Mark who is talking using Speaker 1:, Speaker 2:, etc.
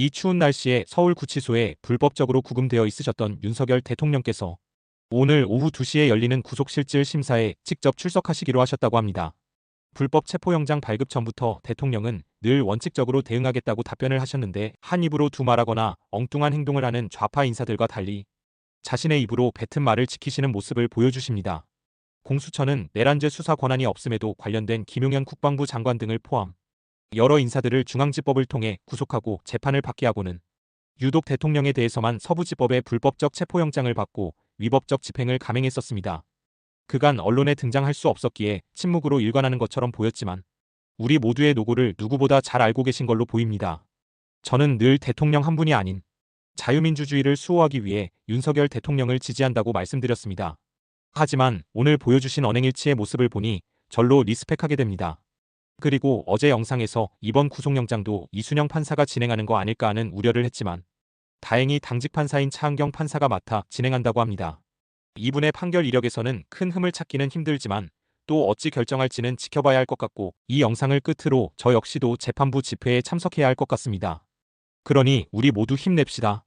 Speaker 1: 이 추운 날씨에 서울 구치소에 불법적으로 구금되어 있으셨던 윤석열 대통령께서 오늘 오후 2시에 열리는 구속실질 심사에 직접 출석하시기로 하셨다고 합니다. 불법 체포영장 발급 전부터 대통령은 늘 원칙적으로 대응하겠다고 답변을 하셨는데 한 입으로 두 말하거나 엉뚱한 행동을 하는 좌파 인사들과 달리 자신의 입으로 뱉은 말을 지키시는 모습을 보여주십니다. 공수처는 내란죄 수사 권한이 없음에도 관련된 김용현 국방부 장관 등을 포함 여러 인사들을 중앙지법을 통해 구속하고 재판을 받게 하고는 유독 대통령에 대해서만 서부지법의 불법적 체포영장을 받고 위법적 집행을 감행했었습니다. 그간 언론에 등장할 수 없었기에 침묵으로 일관하는 것처럼 보였지만 우리 모두의 노고를 누구보다 잘 알고 계신 걸로 보입니다. 저는 늘 대통령 한 분이 아닌 자유민주주의를 수호하기 위해 윤석열 대통령을 지지한다고 말씀드렸습니다. 하지만 오늘 보여주신 언행일치의 모습을 보니 절로 리스펙하게 됩니다. 그리고 어제 영상에서 이번 구속영장도 이순영 판사가 진행하는 거 아닐까 하는 우려를 했지만 다행히 당직 판사인 차은경 판사가 맡아 진행한다고 합니다. 이분의 판결 이력에서는 큰 흠을 찾기는 힘들지만 또 어찌 결정할지는 지켜봐야 할 것 같고 이 영상을 끝으로 저 역시도 재판부 집회에 참석해야 할 것 같습니다. 그러니 우리 모두 힘냅시다.